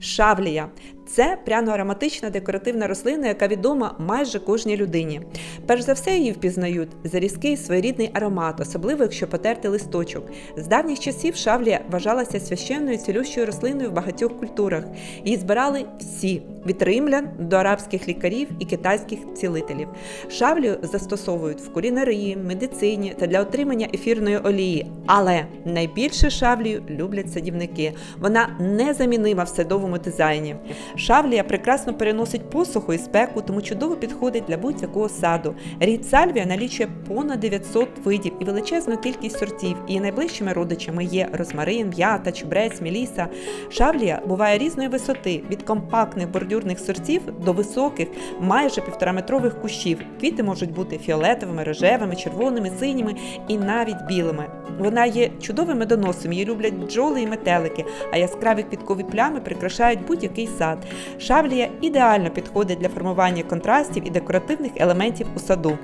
Шавлія це пряно-ароматична декоративна рослина, яка відома майже кожній людині. Перш за все її впізнають за різкий своєрідний аромат, особливо якщо потерти листочок. З давніх часів шавлія вважалася священною цілющою рослиною в багатьох культурах. Її збирали всі від римлян до арабських лікарів і китайських цілителів. Шавлію застосовують в кулінарії, медицині та для отримання ефірної олії. Але найбільше шавлію люблять садівники. Вона незамінима в садовому дизайні. Шавлія прекрасно переносить посуху і спеку, тому чудово підходить для будь-якого саду. Рід сальвія налічує понад 900 видів і величезну кількість сортів. Її найближчими родичами є розмарин, м'ята, чубрець, міліса. Шавлія буває різної висоти від компактних бордюрних сортів до високих, майже півтораметрових кущів. Квіти можуть бути фіолетовими, рожевими, червоними, синіми і навіть білими. Вона є чудовим медоносом, її люблять бджоли і метелики, а яскраві квіткові плями прикрашають будь-який сад. Шавлія ідеально підходить для формування контрастів і декоративних елементів у саду.